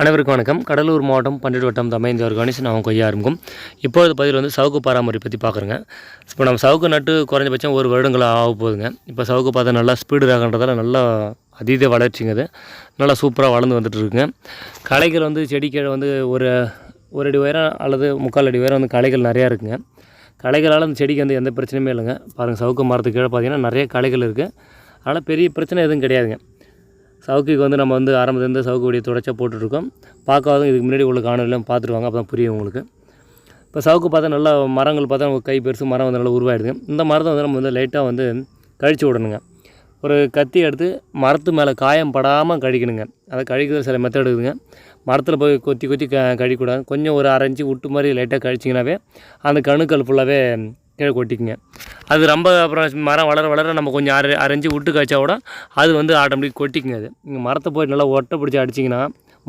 அனைவருக்கும் வணக்கம். கடலூர் மாவட்டம் பன்னெண்டு வட்டம் தமைந்து ஆர்கானிஸ் நான் கொய்யா ஆரம்பிக்கும் இப்பொழுது பதில் வந்து சவுக்கு பராமரிப்பு பற்றி பார்க்குறேங்க. இப்போ நம்ம சவுக்கு நட்டு குறைஞ்சபட்சம் ஒரு வருடங்களாக ஆக போகுதுங்க. இப்போ சவுக்கு பார்த்தா நல்லா ஸ்பீடு ராகன்றதால நல்லா அதீத வளர்ச்சிங்க அது நல்லா சூப்பராக வளர்ந்து வந்துட்டுருக்குங்க. களைகள் வந்து செடி கீழே வந்து ஒரு ஒரு அடி உயரம் அல்லது முக்கால் அடி உயரம் வந்து களைகள் நிறையா இருக்குங்க. களைகளால் அந்த செடிக்கு வந்து எந்த பிரச்சனையுமே இல்லைங்க. பாருங்கள் சவுக்கு மரத்துக்கு கீழே பார்த்தீங்கன்னா நிறைய களைகள் இருக்குது அதனால் பெரிய பிரச்சனை எதுவும் கிடையாதுங்க. சவுக்குக்கு வந்து நம்ம வந்து ஆரம்பத்துலேருந்து சவுக்கு கொடியை தொடச்சா போட்டுட்ருக்கோம். பார்க்காதவங்க இதுக்கு முன்னாடி உள்ள காணொலியெல்லாம் பார்த்துருவாங்க அப்போ தான் புரியும் உங்களுக்கு. இப்போ சவுக்கு பார்த்தா நல்லா மரங்கள் பார்த்தா நம்ம கை பெருசு மரம் வந்து நல்லா உருவாயிடுது. இந்த மரத்தை வந்து நம்ம வந்து லைட்டாக வந்து கழிச்சு விடணுங்க. ஒரு கத்தி எடுத்து மரத்து மேலே காயம் படாமல் கழிக்கணுங்க. அதை கழிக்கிறது சில மெத்தட் இருக்குதுங்க. மரத்தில் போய் கொத்தி கொத்தி க கழிக்கூடாது கொஞ்சம் ஒரு அரைஞ்சி விட்டு மாதிரி லைட்டாக கழிச்சிங்கனாவே அந்த கணுக்கள் ஃபுல்லாகவே கீழே கொட்டிக்குங்க. அது ரொம்ப அப்புறம் மரம் வளர வளர நம்ம கொஞ்சம் அரை அரைஞ்சி விட்டு காய்ச்சா கூட அது வந்து ஆட்டோமேட்டிக் கொட்டிக்குங்க அது. நீங்கள் மரத்தை போய் நல்லா ஒட்டை பிடிச்சி அடிச்சிங்கன்னா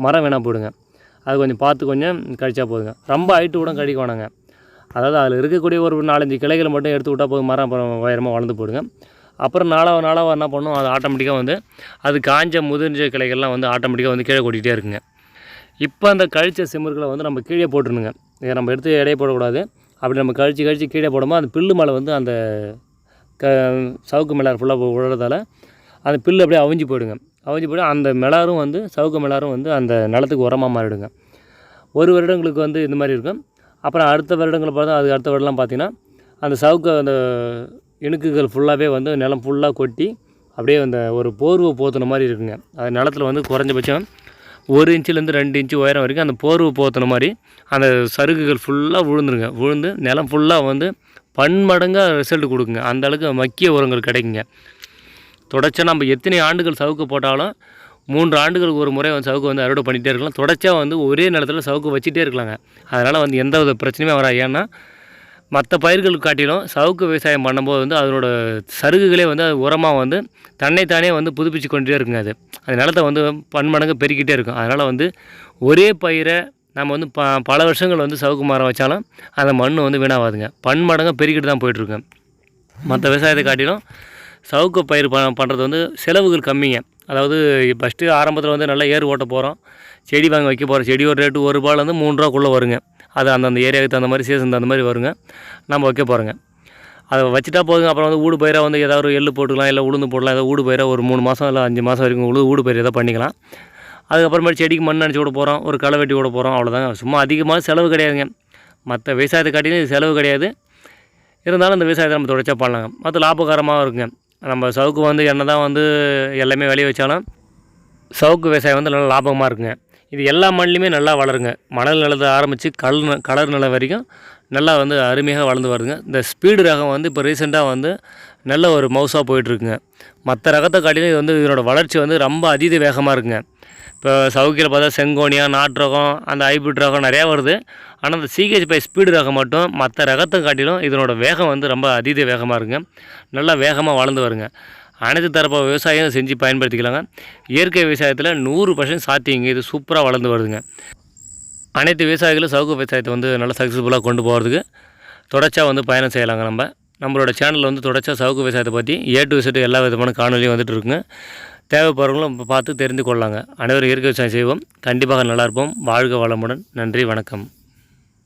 மரம் வேணால் போடுங்க. அது கொஞ்சம் பார்த்து கொஞ்சம் கழிச்சா போதுங்க. ரொம்ப ஹைட்டு கூட கழிக்க வேணாங்க. அதாவது அதில் இருக்கக்கூடிய ஒரு நாலஞ்சு கிளைகளை மட்டும் எடுத்து விட்டால் போதும் மரம் அப்புறம் உயரமாக வளர்ந்து போடுங்க. அப்புறம் நாளாக நாளாக என்ன பண்ணும் அது ஆட்டோமேட்டிக்காக வந்து அது காஞ்ச முதிர்ஞ்ச கிளைகள்லாம் வந்து ஆட்டோமேட்டிக்காக வந்து கீழே கொட்டிகிட்டே இருக்குங்க. இப்போ அந்த கழிச்ச சிமுறுகளை வந்து நம்ம கீழே போட்டுருணுங்க. இதை நம்ம எடுத்து இடையே போடக்கூடாது. அப்படி நம்ம கழிச்சு கழித்து கீழே போடும்போது அந்த பில்லு மேலே வந்து அந்த க சவுக்கு மிளார் ஃபுல்லாக விழுறதால அந்த பில்லு அப்படியே அவிஞ்சு போயிடுங்க. அவிஞ்சு போய்டும் அந்த மிளாரும் வந்து சவுக்கு மிளாரும் வந்து அந்த நிலத்துக்கு உரமாக மாறிடுங்க. ஒரு வருடங்களுக்கு வந்து இந்த மாதிரி இருக்கும். அப்புறம் அடுத்த வருடங்களை பார்த்தா அது அடுத்த வருடம்லாம் பார்த்திங்கன்னா அந்த சவுக்கு அந்த இணுக்குகள் ஃபுல்லாகவே வந்து நிலம் ஃபுல்லாக கொட்டி அப்படியே அந்த ஒரு போர்வை போத்துன மாதிரி இருக்குங்க. அது நிலத்துல வந்து குறைஞ்சபட்சம் ஒரு இன்ச்சிலேருந்து ரெண்டு இன்ச்சு உயரம் வரைக்கும் அந்த போர்வு போத்துன மாதிரி அந்த சருகுகள் ஃபுல்லாக விழுந்துருங்க. விழுந்து நிலம் ஃபுல்லாக வந்து பன்மடங்காக ரிசல்ட் கொடுக்குங்க. அந்த அளவுக்கு மக்கிய உரங்கள் கிடைக்குங்க. தொடர்ச்சியாக நம்ம எத்தனை ஆண்டுகள் சவுக்கு போட்டாலும் மூன்று ஆண்டுகளுக்கு ஒரு முறை வந்து சவுக்கு வந்து அறுவடை பண்ணிகிட்டே இருக்கலாம். தொடர்ச்சியாக வந்து ஒரே நிலத்தில் சவுக்கு வச்சுட்டே இருக்கலாங்க. அதனால் வந்து எந்த வித பிரச்சனையுமே வராது. ஏன்னா மற்ற பயிர்களுக்கு காட்டிலும் சவுக்கு விவசாயம் பண்ணும்போது வந்து அதனோட சருகுகளே வந்து அது உரமாக வந்து தன்னைத்தானே வந்து புதுப்பிச்சு கொண்டே இருக்குங்க அது. அந்த நிலத்தை வந்து பன்மடங்கு பெருக்கிட்டே இருக்கும். அதனால் வந்து ஒரே பயிரை நம்ம வந்து ப பல வருஷங்கள் வந்து சவுக்கு மரம் வச்சாலும் அந்த மண் வந்து வீணாகாதுங்க பன்மடங்காக பெருக்கிட்டு தான் போயிட்டுருக்கேன் மற்ற விவசாயத்தை காட்டிலும் சவுக்கு பயிர் ப பண்ணுறது வந்து செலவுகள் கம்மிங்க. அதாவது ஃபஸ்ட்டு ஆரம்பத்தில் வந்து நல்லா ஏர் ஓட்ட போகிறோம் செடி வாங்கி வைக்க போகிறோம் செடியோட ரேட்டு ஒரு ரூபாலேருந்து மூணு ரூபாக்குள்ளே வருங்க. அது அந்தந்த ஏரியாவுக்கு தகுந்த மாதிரி சீசன் தகுந்த மாதிரி வருங்க. நம்ம வைக்க போகிறோங்க அதை வச்சுட்டா போதுங்க. அப்புறம் வந்து ஊடு பயிராக வந்து ஏதாவது ஒரு எள்ளு போட்டுக்கலாம் இல்லை உளுந்து போடலாம் ஏதாவது ஊடு பயிராக ஒரு மூணு மாதம் இல்லை அஞ்சு மாதம் வரைக்கும் உழுது ஊடு பயிர் எதாவது பண்ணிக்கலாம். அதுக்கப்புறமேட்டு செடிக்கு மண் அடிச்சு விட போகிறோம் ஒரு களை வெட்டி விட போகிறோம் அவ்வளோதாங்க சும்மா அதிகமாக செலவு கிடையாதுங்க. மற்ற விவசாயத்தை காட்டிலும் இது செலவு கிடையாது. இருந்தாலும் இந்த விவசாயத்தை நம்ம தொடர்ச்சியாக பண்ணலாங்க. மற்ற லாபகரமாகவும் இருக்குங்க. நம்ம சவுக்கு வந்து என்ன தான் வந்து எல்லாமே விளைய வச்சாலும் சவுக்கு விவசாயம் வந்து நல்லா லாபமாக இருக்குங்க. இது எல்லா மண்ணிலையுமே நல்லா வளருங்க. மணல் நிலத்தை ஆரம்பித்து கல் கலர் நிலம் வரைக்கும் நல்லா வந்து அருமையாக வளர்ந்து வருதுங்க. இந்த ஸ்பீடு ரகம் வந்து இப்போ ரீசெண்டாக வந்து நல்ல ஒரு மவுஸாக போயிட்டுருக்குங்க. மற்ற ரகத்தை காட்டிலும் இது வந்து இதனோட வளர்ச்சி வந்து ரொம்ப அதீத வேகமாக இருக்குங்க. இப்போ சவுக்கியில் பார்த்தா செங்கோனியா நாட்டு ரகம் அந்த ஹைபிரிட் ரகம் நிறையா வருது. ஆனால் அந்த சிஹெச் பை ஸ்பீடு ரகம் மட்டும் மற்ற ரகத்தை காட்டிலும் இதனோட வேகம் வந்து ரொம்ப அதீத வேகமாக இருக்குங்க. நல்லா வேகமாக வளர்ந்து வருங்க. அனைத்து தரப்பு விவசாயம் செஞ்சு பயன்படுத்திக்கலாங்க. இயற்கை விவசாயத்தில் நூறு பர்சன்ட் சாத்தியங்க இது சூப்பராக வளர்ந்து வருதுங்க. அனைத்து விவசாயிகளும் சவுக்கு விவசாயத்தை வந்து நல்லா சக்ஸஸ்ஃபுல்லாக கொண்டு போகிறதுக்கு தொடர்ச்சியாக வந்து பயணம் செய்யலாங்க நம்ம. நம்மளோட சேனலில் வந்து தொடர்ச்சியாக சவுக்கு விவசாயத்தை பற்றி ஏ டு விசிட்டு எல்லா விதமான காணொலியும் வந்துட்டு இருக்குங்க. தேவைப்படுறவங்களும் பார்த்து தெரிந்து கொள்ளலாங்க. அனைவரும் இயற்கை விவசாயம் செய்வோம். கண்டிப்பாக நல்லா இருப்போம். வாழ்க வளமுடன். நன்றி வணக்கம்.